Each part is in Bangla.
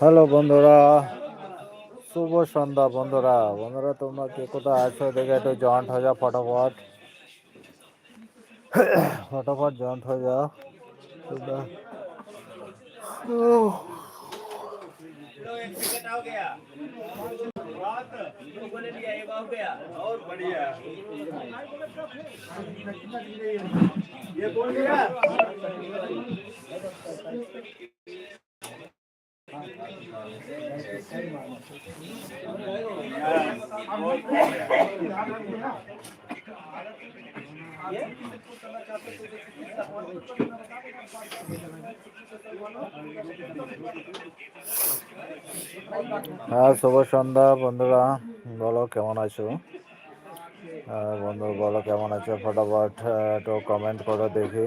হ্যালো বন্ধুরা, শুভ সন্ধ্যা বন্ধুরা। বন্ধুরা, তোমরা কে কোথায় আছো? দেখে একটু জয়েন্ট হয়ে যাও ফটাফট। ফটাফট জয়েন্ট হয়ে যাও। चलो एक टिकट हो गया। बात लोगों ने लिया एक हो गया। और बढ़िया। ये कौन लिया হ্যাঁ শুভ সন্ধ্যা বন্ধুরা। বলো কেমন আছো? হ্যাঁ, বন্ধু বলো কেমন আছো? ফটাফট একটু কমেন্ট করো দেখি।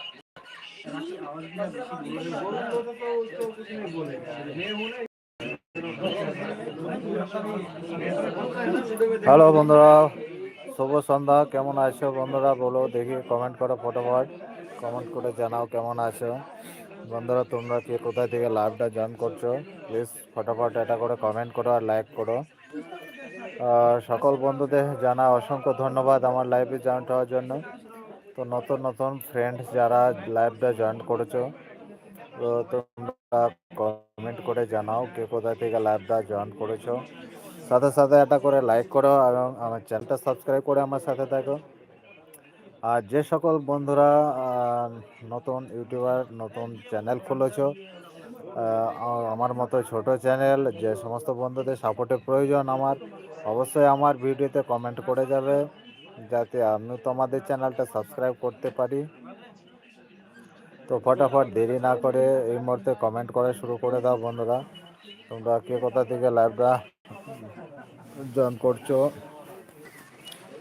হ্যালো বন্ধুরা, শুভ সন্ধ্যা, কেমন আছো বন্ধুরা বলো, দেখি কমেন্ট করো ফটোফট কমেন্ট করে জানাও কেমন আছো। বন্ধুরা, তোমরা কে কোথা থেকে লাইভটা জয়েন করছ প্লিজ ফটোফট এটা করে কমেন্ট করো আর লাইক করো। সকল বন্ধুদের জানা অসংখ্য ধন্যবাদ আমার লাইভে জয়েন্ট হওয়ার জন্য। তো নতুন নতুন ফ্রেন্ডস যারা লাইভটা জয়েন করেছ, তো তোমরা কমেন্ট করে জানাও কে কোথা থেকে লাইভটা জয়েন করেছ। সাথে সাথে এটা করে লাইক করো এবং আমার চ্যানেলটা সাবস্ক্রাইব করে আমার সাথে থাকো। আর যে সকল বন্ধুরা নতুন ইউটিউবার নতুন চ্যানেল খুলেছো আমার মতো ছোট চ্যানেল যে সমস্ত বন্ধুদের সাপোর্টের প্রয়োজন আমার, অবশ্যই আমার ভিডিওতে কমেন্ট করে যাবে। যাতে আমি তোমাদের চ্যানেলটা সাবস্ক্রাইব করতে পারি। তো ফটাফট দেরি না করে এই মুহূর্তে কমেন্ট করা শুরু করে দাও বন্ধুরা। তোমরা কে কোথা থেকে লাইভটা জয়েন করছ,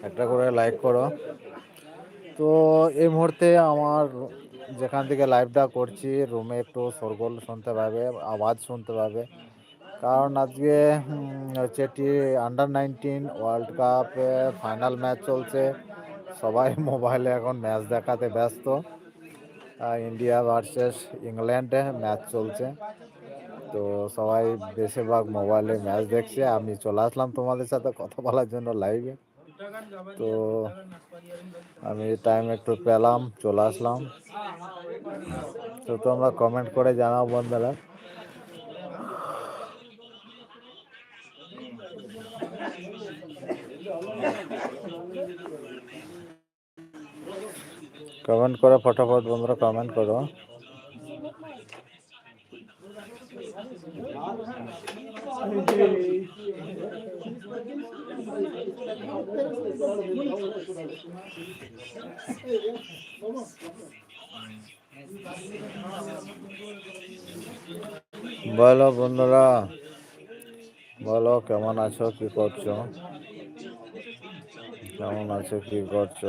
একটা করে লাইক করো। তো এই মুহূর্তে আমার যেখান থেকে লাইভটা করছি রুমে একটু সরগোল শুনতে পাবে, আওয়াজ শুনতে পাবে। কারণ আজকে হচ্ছে টি under nineteen world cup final match চলছে। সবাই মোবাইলে এখন ম্যাচ দেখাতে ব্যস্ত। ইন্ডিয়া ভার্সেস ইংল্যান্ডে ম্যাচ চলছে। তো সবাই বেশিরভাগ মোবাইলে ম্যাচ দেখছে। আমি চলে আসলাম তোমাদের সাথে কথা বলার জন্য লাইভে তো আমি টাইম একটু পেলাম, চলে আসলাম। তো তোমরা কমেন্ট করে জানাও বন্ধুরা। কমেন্ট করো ফটাফট বন্ধুরা কমেন্ট করো বলো বন্ধুরা বলো কেমন আছো কি করছ কেমন আছো, কি করছ?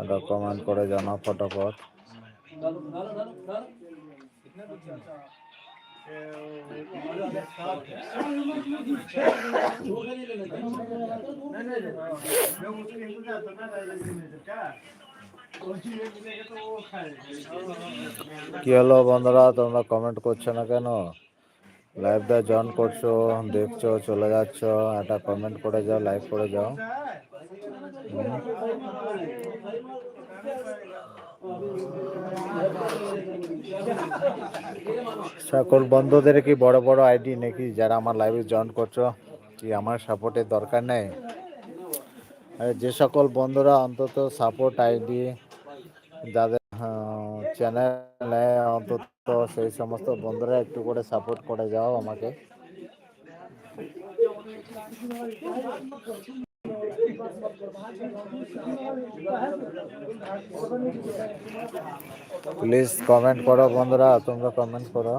একটা কমেন্ট করে জানাও ফটাফট। কি হলো বন্ধুরা? তোমরা কমেন্ট করছ না কেন? লাইভটা জয়েন করছ, দেখছ, চলে যাচ্ছ। একটা কমেন্ট করে যাও লাইক করে যাও। সকল বন্ধুদের কি বড় বড় আইডি নাকি যারা আমার লাইভে জয়েন করছ? কি আমার সাপোর্টের দরকার নেই? যে সকল বন্ধুরা অন্তত সাপোর্ট আইডি, যাদের চ্যানেলে অন্তত সেই সমস্ত বন্ধুরা একটু করে সাপোর্ট করে যাও আমাকে। প্লিজ কমেন্ট করো বন্ধুরা তোমরা কমেন্ট করো।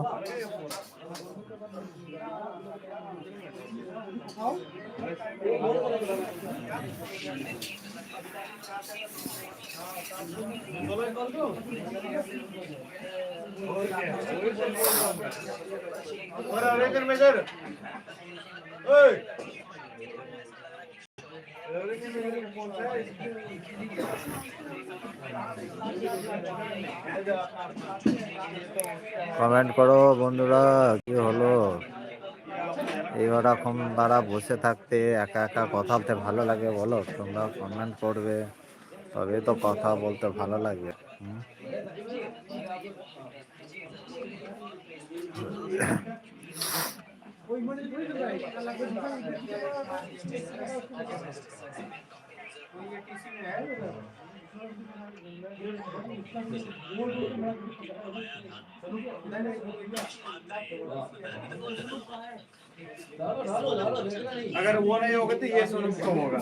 কমেন্ট করো বন্ধুরা, কি হলো? এইরকম দ্বারা বসে থাকতে, একা একা কথা বলতে ভালো লাগে বলো? তোমরা কমেন্ট করবে, তবে তো কথা বলতে ভালো লাগে। হুম? अगर वो नहीं होगा तो ये सुन कम होगा।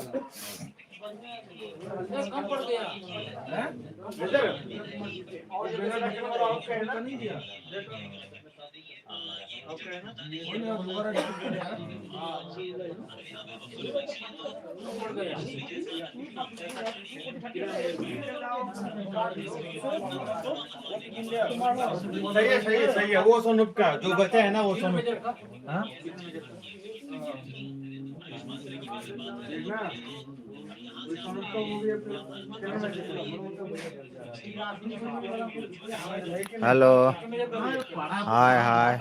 कम पड़ गया है और नहीं दिया। सही है सही है सही है वो सोनू का जो बचा है ना वो सोनू हाँ? देखना वो सोनू का হ্যালো। Hi hi.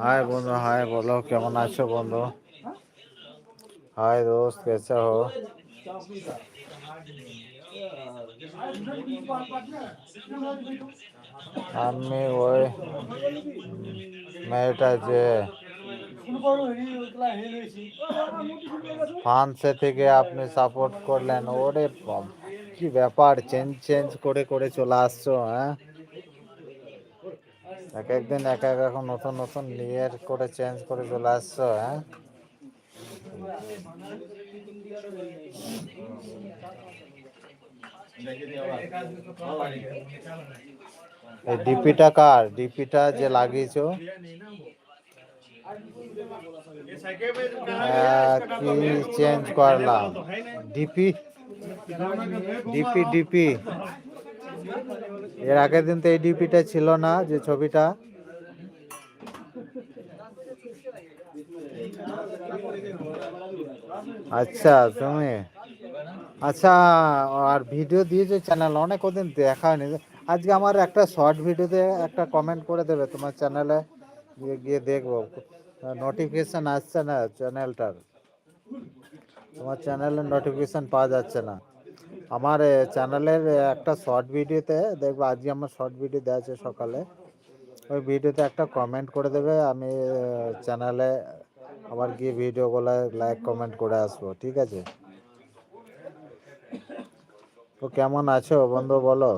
হাই বন্ধু, হাই বলো, কেমন আছো বন্ধু? হাই দোস্ত, কেসা হো? আমি ওই মেয়েটা যে ফ্রান্সে থেকে আপনি সাপোর্ট করলেন। ওরে কি ব্যাপার? চেঞ্জ চেঞ্জ করে করে চলে আসছো হ্যাঁ? এক একদিন এক এক এখন নতুন নতুন নিয়ে করে চেঞ্জ করে চলে আসছো হ্যাঁ? ডিপিটা কার? ডিপিটা যে লাগিয়েছো? চেঞ্জ করলাম? ডিপি ডিপি ডিপি এর আগের দিন তো এই ডিপিটা ছিল না, যে ছবিটা। আচ্ছা তুমি আচ্ছা আর ভিডিও দিয়েছ চ্যানেল অনেক দিন দেখা হয়নি আজকে আমার একটা শর্ট ভিডিওতে একটা কমেন্ট করে দেবে তোমার চ্যানেলে গিয়ে গিয়ে দেখব। নোটিফিকেশন আসছে না চ্যানেলটার তোমার চ্যানেলের নোটিফিকেশন পাওয়া যাচ্ছে না। আমার চ্যানেলের একটা শর্ট ভিডিওতে দেখব আজকে আমার শর্ট ভিডিও দেওয়া আছে সকালে। ওই ভিডিওতে একটা কমেন্ট করে দেবে, আমি চ্যানেলে আবার গিয়ে ভিডিওগুলো লাইক কমেন্ট করে আসব, ঠিক আছে? তো কেমন আছো বন্ধু বলো?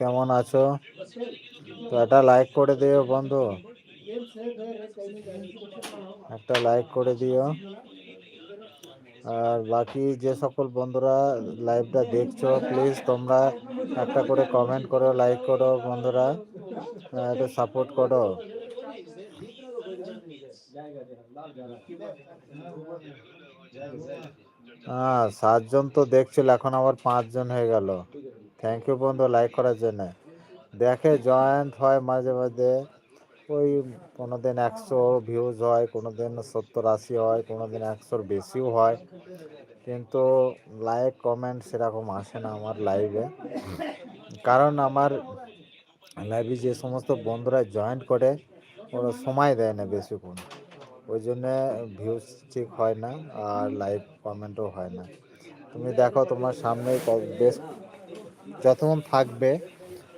কেমন আছো? তো একটা লাইক করে দিও বন্ধু। একটা লাইক করে দিও। আর বাকি যে সকল বন্ধুরা লাইভটা দেখছ প্লিজ তোমরা একটা করে কমেন্ট করো লাইক করো বন্ধুরা। একটু সাপোর্ট করো। হ্যাঁ সাতজন তো দেখছিল, এখন আবার পাঁচজন হয়ে গেল। থ্যাংক ইউ বন্ধু লাইক করার জন্য। দেখে জয়েন্ট হয় মাঝে মাঝে। ওই কোনো দিন একশো ভিউজ হয় কোনো দিন সত্তর, আশি হয় কোনো দিন একশোর বেশিও হয়। কিন্তু লাইক কমেন্ট সেরকম আসে না আমার লাইভে কারণ আমার লাইভে যে সমস্ত বন্ধুরা জয়েন্ট করে, ওরা সময় দেয় না বেশিক্ষণ। ওই জন্যে ভিউজ ঠিক হয় না আর লাইভ কমেন্টও হয় না। তুমি দেখো তোমার সামনে বেশ যতক্ষণ থাকবে,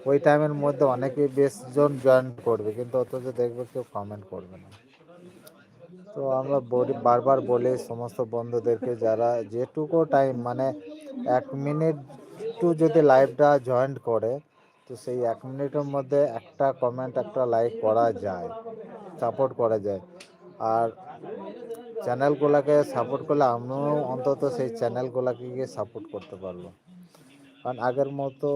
ওই টাইমের মধ্যে অনেকে বেশ জন জয়েন করবে, কিন্তু অথচ দেখবে কেউ কমেন্ট করবে না। তো আমরা বারবার বলি সমস্ত বন্ধুদেরকে যারা যেটুকু টাইম মানে এক মিনিট টু যদি লাইভটা জয়েন করে, তো সেই এক মিনিটের মধ্যে একটা কমেন্ট একটা লাইক করা যায় সাপোর্ট করা যায়। আর চ্যানেলগুলোকে সাপোর্ট করলে আমিও অন্তত সেই চ্যানেলগুলোকে গিয়ে সাপোর্ট করতে পারব। কারণ আগের মতো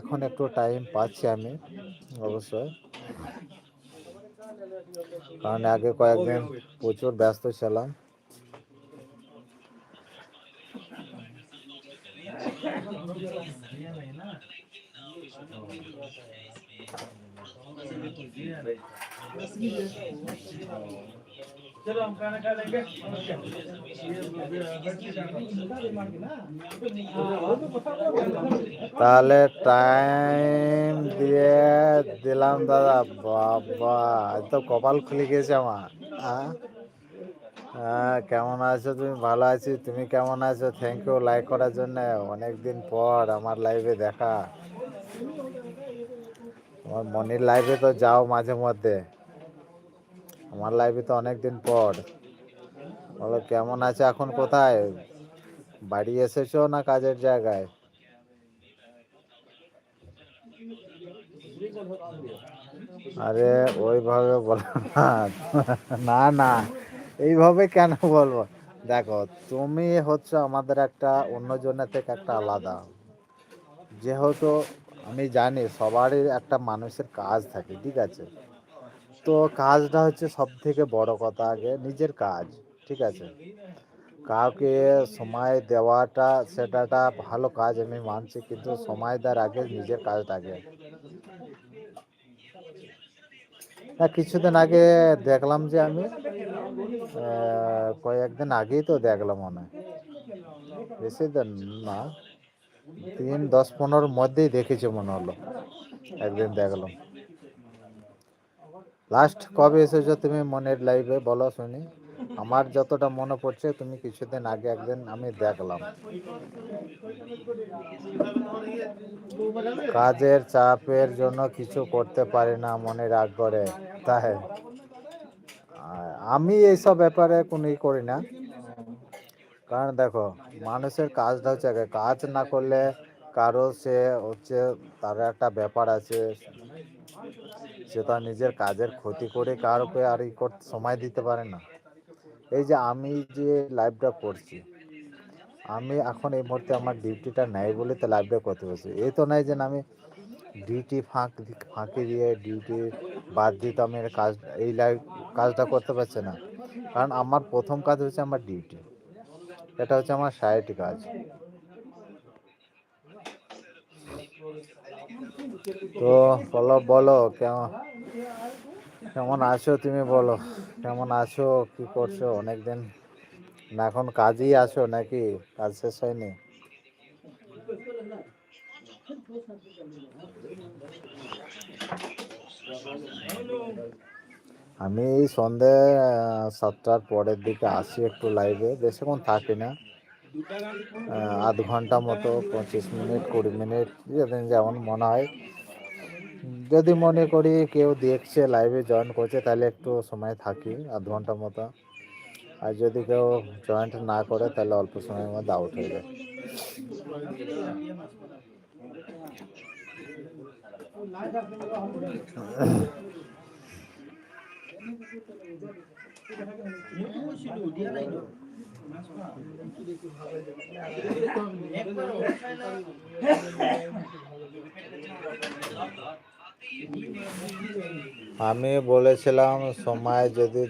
এখন একটু টাইম পাচ্ছি আমি, অবশ্যই। কারণ আগে কয়েকদিন প্রচুর ব্যস্ত ছিলাম। चलो हम खाना खा लेंगे তাহলে টাইম দিয়ে দিলাম দাদা বাবা আজ তো কপাল খুলে গেছে আমার হ্যাঁ হ্যাঁ কেমন আছো তুমি ভালো আছি তুমি কেমন আছো থ্যাংক ইউ লাইক করার জন্য অনেক দিন পর আমার লাইভে দেখা আমার মনির লাইভে তো যাও মাঝে মধ্যে আমার লাইভে তো অনেক দিন পর। বলো, কেমন আছে এখন কোথায়? বাড়ি এসেছ না কাজের জায়গায়? আরে, ওইভাবে বলো না। না না, এইভাবে কেন বলব? দেখো, তুমি হচ্ছে আমাদের একটা, অন্যজনের থেকে একটা আলাদা। যেহেতু আমি জানি সবারই একটা মানুষের কাজ থাকে, ঠিক আছে? তো কাজটা হচ্ছে সব থেকে বড় কথা আগে, নিজের কাজ, ঠিক আছে? কাউকে সময় দেওয়াটা, সেটাটা ভালো কাজ আমি মানছি, কিন্তু সময় দেওয়ার আগে নিজের কাজটা আগে। হ্যাঁ কিছুদিন আগে দেখলাম যে আমি কয়েকদিন আগেই তো দেখলাম মনে বেশি দিন না, তিন, দশ, পনেরোর মধ্যেই দেখেছি মনে হলো, একদিন দেখলাম। লাস্ট কবে এসেছ তুমি মনের লাইভে বলো শুনি। আমার যতটা মনে পড়ছে, তুমি কিছুদিন আগে একদিন আমি দেখলাম। কাজের চাপের জন্য কিছু করতে পারি না মনে রাগ করে তাই আমি এইসব ব্যাপারে কোনো করি না। কারণ দেখো, মানুষের কাজটা হচ্ছে, কাজ না করলে কারও সে হচ্ছে, তার একটা ব্যাপার আছে সে তার নিজের কাজের ক্ষতি করে কারোকে আর ই করতে সময় দিতে পারে না। এই যে আমি যে লাইভটা করছি, আমি এখন এই মুহূর্তে আমার ডিউটিটা নেই বলে তো লাইভটা করতে পারছি। এই তো নাই যে আমি ডিউটি ফাঁক ফাঁকি দিয়ে ডিউটি বাদ দিয়ে তো আমি কাজ এই লাইভ কাজটা করতে পারছি না। কারণ আমার প্রথম কাজ হচ্ছে আমার ডিউটি এটা হচ্ছে আমার সাইড কাজ। তো বলো বলো, কেমন কেমন আছো তুমি বলো, কেমন আছো, কি করছ? অনেকদিন না, এখন কাজেই আছো নাকি? কাজ শেষ হয়নি? আমি এই সন্ধে সাতটার পরের দিকে আসি একটু লাইভে বেশিক্ষণ থাকি না। আধ ঘণ্টা মতো পঁচিশ মিনিট কুড়ি মিনিট যেদিন যেমন মনে হয়। যদি মনে করি কেউ দেখছে লাইভে জয়েন করছে তাহলে একটু সময় থাকি আধ ঘণ্টা মতো। আর যদি কেউ জয়েন্ট না করে তাহলে অল্প সময়ের মধ্যে আউট হয়ে যায়। আমি বলেছিলাম, সময় যদি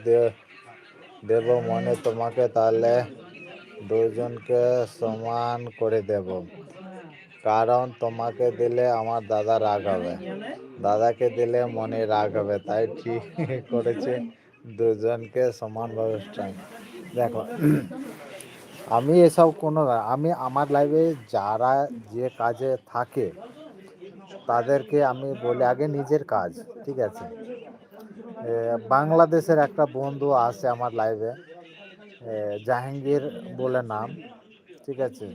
দেব মনে তোমাকে, তাহলে দুজনকে সমান করে দেব। কারণ তোমাকে দিলে আমার দাদা রাগ হবে। দাদাকে দিলে মনে রাগ হবে। তাই ঠিক করেছে। দুজনকে সমানভাবে strike। দেখো। আমি এসব কোনো আমি আমার লাইফে যারা যে কাজে থাকে, তাদেরকে আমি বলি আগে নিজের কাজ, ঠিক আছে? বাংলাদেশের একটা বন্ধু আছে আমার লাইভে জাহাঙ্গীর বলে নাম, ঠিক আছে?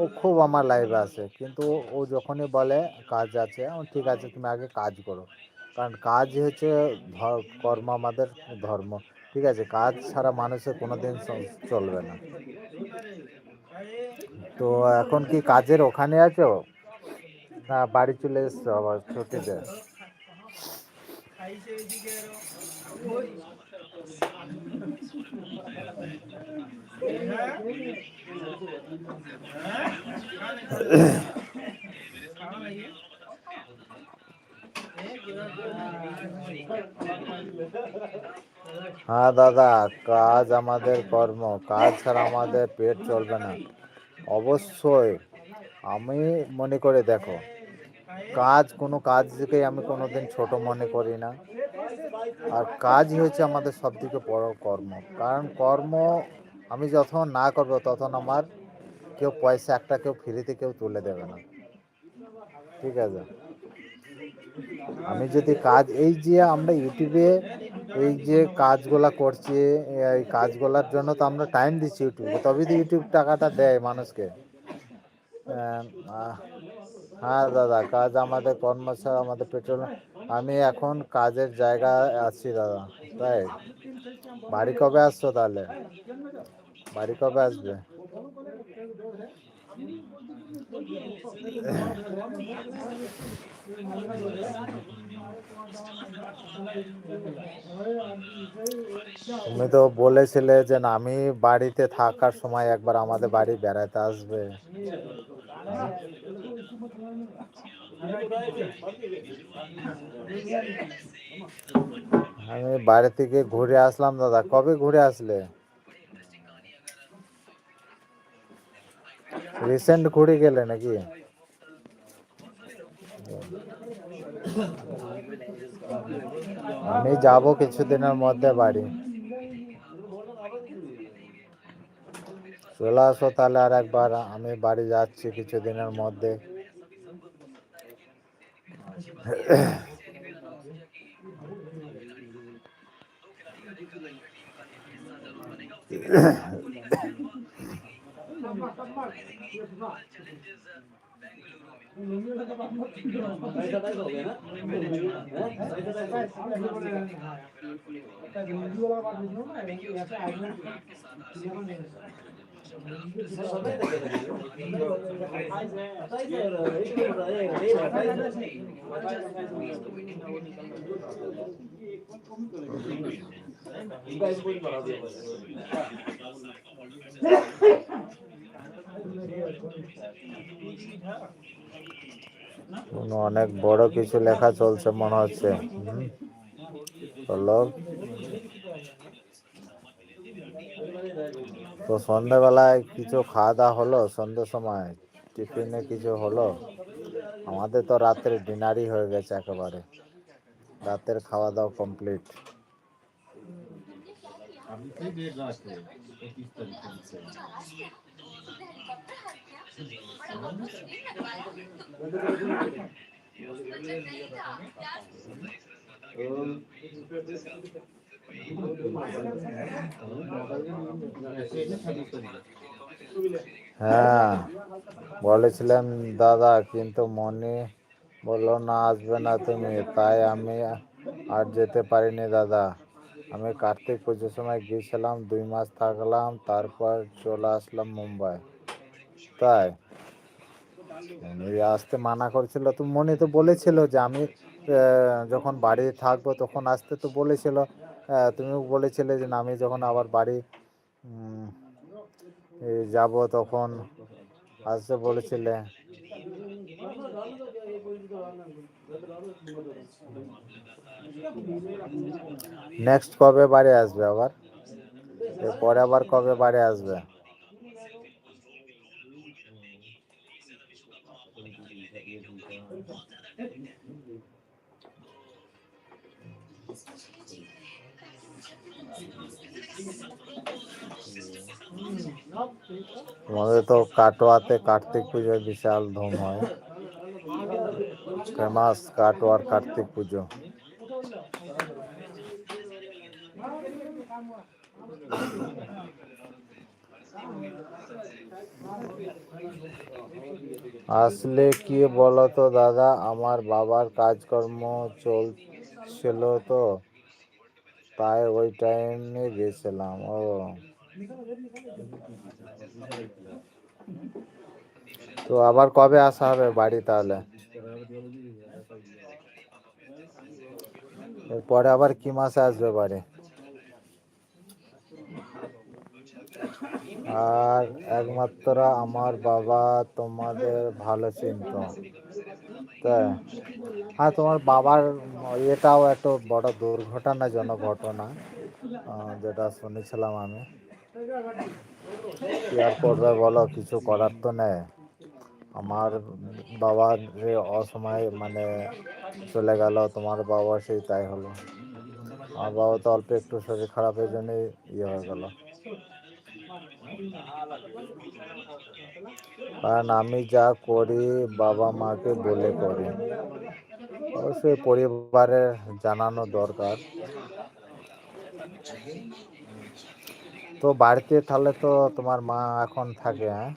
ও খুব আমার লাইভে আছে, কিন্তু ও যখনই বলে কাজ আছে ঠিক আছে, তুমি আগে কাজ করো। কারণ কাজ হচ্ছে কর্ম আমাদের ধর্ম। ঠিক আছে, কাজ ছাড়া মানুষের কোনো দিন চলবে না। তো এখন কি কাজের ওখানে আছো? না, বাড়ি চলে এসছো আবার ছুটিতে? হ্যাঁ দাদা, কাজ আমাদের কর্ম, কাজ ছাড়া আমাদের পেট চলবে না। অবশ্যই, আমি মনে করে দেখো, কাজ কোনো কাজকে আমি কোনোদিন ছোট মনে করি না। আর কাজই হচ্ছে আমাদের সব থেকে বড় কর্ম। কারণ কর্ম আমি যখন না করব, তখন আমার কেউ পয়সা একটা কেউ ফ্রিতে কেউ তুলে দেবে না। ঠিক আছে? আমি যদি কাজ, এই যে আমরা ইউটিউবে এই যে কাজগুলা করছি, এই কাজগুলার জন্য তো আমরা টাইম দিচ্ছি ইউটিউবে, তবেই তো ইউটিউব টাকাটা দেয় মানুষকে। হ্যাঁ দাদা, কাজ আমাদের কর্ম ছাড়া আমাদের পেট্রোল, আমি এখন কাজের জায়গায় আছি দাদা, তাই? বাড়ি কবে আসছো তাহলে? বাড়ি কবে আসবে? তুমি তো বলেছিলে যে আমি বাড়িতে থাকার সময় একবার আমাদের বাড়ি বেড়াতে আসবে। আমি বাড়ি থেকে ঘুরে আসলাম দাদা। কবে ঘুরে আসলে? রিসেন্ট ঘুরে গেলে নাকি? আমি যাব কিছুদিনের মধ্যে বাড়ি চলে আসো তাহলে আর একবার আমি বাড়ি যাচ্ছি কিছুদিনের মধ্যে কোনো অনেক বড় কিছু লেখা চলছে মনে হচ্ছে। তো সন্ধ্যাবেলায় কিছু খাওয়া দাওয়া হলো? সন্ধ্যের সময় টিফিনে কিছু হলো? আমাদের তো রাতের ডিনারই হয়ে গেছে একেবারে। রাতের খাওয়া দাওয়া কমপ্লিট। अभी হ্যাঁ বলেছিলেন দাদা কিন্তু মনে বলল না আসবে না তুমি তাই আমি আর যেতে পারিনি দাদা আমি কার্তিক পুজোর সময় গিয়েছিলাম দুই মাস থাকলাম তারপর চলে আসলাম মুম্বাই তাই? উনি আসতে মানা করেছিল তো মনে তো বলেছিল যে আমি যখন বাড়ি থাকব তখন আসতে তো বলেছিল। তুমিও বলেছিলে যে আমি যখন আবার বাড়ি যাব তখন আসতে বলেছিলে। নেক্সট কবে বাড়ি আসবে আবার? পরে আবার কবে বাড়ি আসবে? আমাদের তো কাটোয়াতে কার্তিক পুজোয় বিশাল ধুম হয়। ফেমাস কাটোয়ার কার্তিক পুজো। আসলে কি বলতো দাদা, আমার বাবার কাজকর্ম চলছিল তো, তাই ওই টাইমে গেছিলাম। ও তো আবার কবে আসা হবে বাড়ি তাহলে? এরপরে আবার কি মাসে আসবে বাড়ি? আর একমাত্র আমার বাবা তোমাদের ভালো চিনত। তাই? হ্যাঁ তোমার বাবার এটাও একটা বড় দুর্ঘটনাজনক ঘটনা যেটা শুনেছিলাম আমি। কি করবে বলো, কিছু করার তো নেই। আমার বাবার যে অসময়ে মানে চলে গেল, তোমার বাবা সেই তাই হলো। আমার বাবা তো অল্প একটু শরীর খারাপের জন্যই ইয়ে হয়ে গেল। কারণ আমি যা করি, বাবা মাকে বলে করি। অবশ্যই পরিবারের জানানো দরকার। তো বাড়িতে তাহলে তো তোমার মা এখন থাকে হ্যাঁ?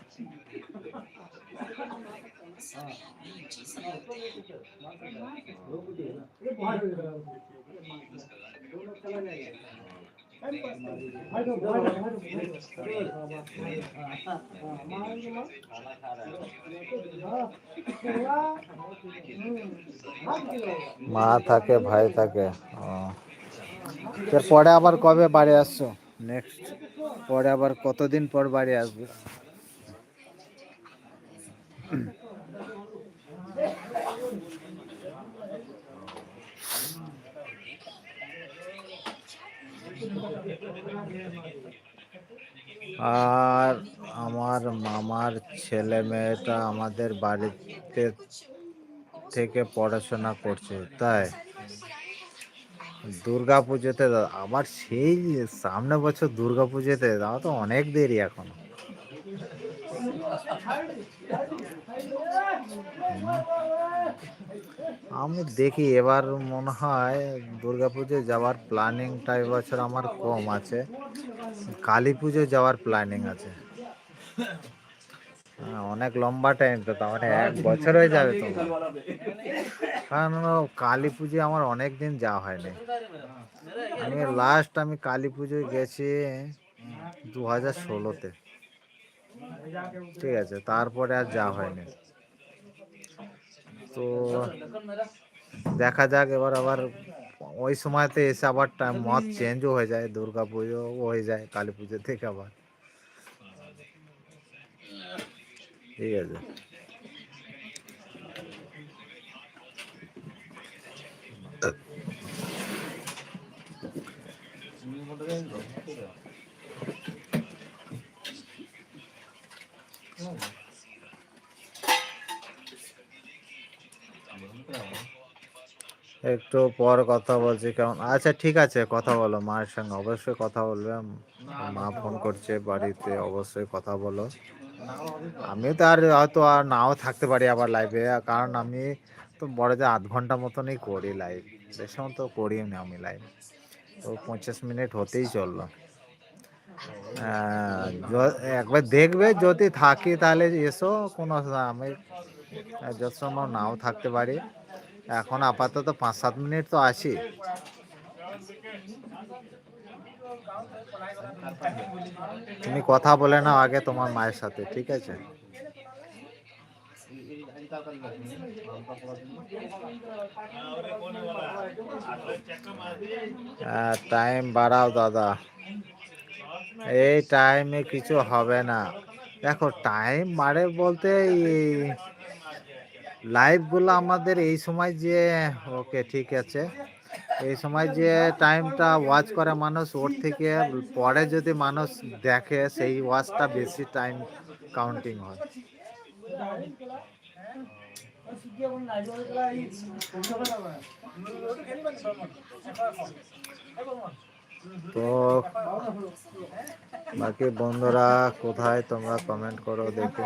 মা থাকে, ভাই থাকে, ও। পরে আবার কবে বাড়ি আসছো? নেক্সট পরে আবার কতদিন পর বাড়ি আসবে? আর আমার মামার ছেলে মেয়েটা আমাদের বাড়িতে থেকে পড়াশোনা করছে, তাই? দুর্গা পুজোতে আবার সেই সামনে বছর দুর্গা পুজোতে আমার তো অনেক দেরি এখন। আমি দেখি, এবার মনে হয় দুর্গা পুজোয় যাওয়ার প্ল্যানিংটা এবছর আমার কম আছে। কালী পুজো যাওয়ার প্ল্যানিং আছে। অনেক লম্বা টাইম তো, তার মানে এক বছর হয়ে যাবে তো। কারণ কালী পুজো আমার অনেক দিন যাওয়া হয়নি। আমি লাস্ট আমি কালী পুজোয় গেছি দু হাজার ষোলোতে। ঠিক আছে, তারপরে আর যাওয়া হয়নি। তো দেখা যাক, এবার আবার ওই সময়তে এসে আবার মত চেঞ্জও হয়ে যায়, দুর্গা পুজো হয়ে যায়, কালী পুজো থেকে আবার। ঠিক আছে। একটু পর কথা বলছি, কেমন? আচ্ছা ঠিক আছে, কথা বলো, মায়ের সঙ্গে অবশ্যই কথা বলবে। মা ফোন করছে বাড়িতে, অবশ্যই কথা বলো। আমি তো আর হয়তো আর নাও থাকতে পারি আবার লাইভে কারণ আমি তো বড় যে আধ ঘণ্টা মতনই করি লাইভ বেশি তো করি না আমি লাইভ তো পঞ্চাশ মিনিট হতেই চলল। একবার দেখবে যদি থাকি তাহলে এসো, কোনো আমি যত সময় নাও থাকতে পারি। এখন আপাতত পাঁচ সাত মিনিট তো আছি। তুমি কথা বলে নাও আগে তোমার মায়ের সাথে, ঠিক আছে? টাইম বাড়াও দাদা। এই টাইমে কিছু হবে না। দেখো টাইম মারে বলতে লাইভগুলো আমাদের এই সময় যে ওকে ঠিক আছে। এই সময় যে টাইমটা ওয়াচ করে মানুষ, ওর থেকে পরে যদি মানুষ দেখে, সেই ওয়াচটা বেশি টাইম কাউন্টিং হয়। তো, বাকি বন্ধুরা, কোথায় তোমরা কমেন্ট করো দেখে।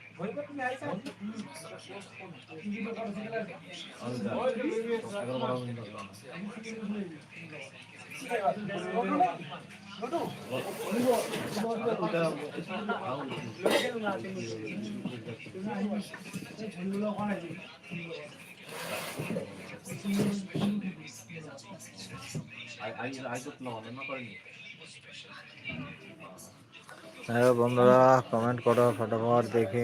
I I I don't know. I'm not going. হ্যাঁ বন্ধুরা কমেন্ট করো ফটোফট দেখি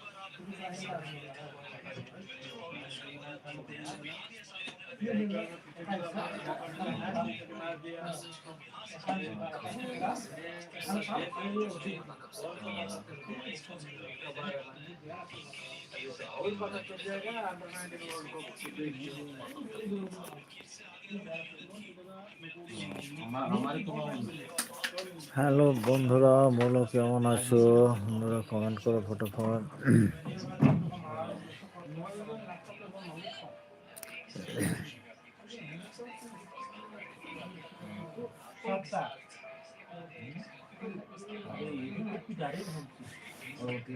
Amar, amar e tomar um. Hello বন্ধুরা বলো কেমন আছো? বন্ধুরা কমেন্ট করো ফটোফট। ওকে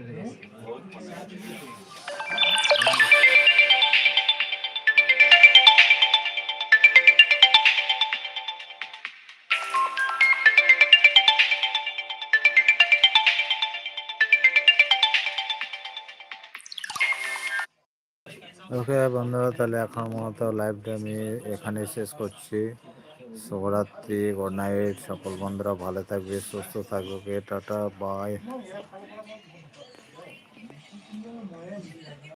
বন্ধুরা, তাহলে এখন মতো লাইভটা আমি এখানে শেষ করছি। শুভরাত্রি গুড নাইট সকল বন্ধুরা ভালো থাকবে, সুস্থ থাকবে টাটা বাই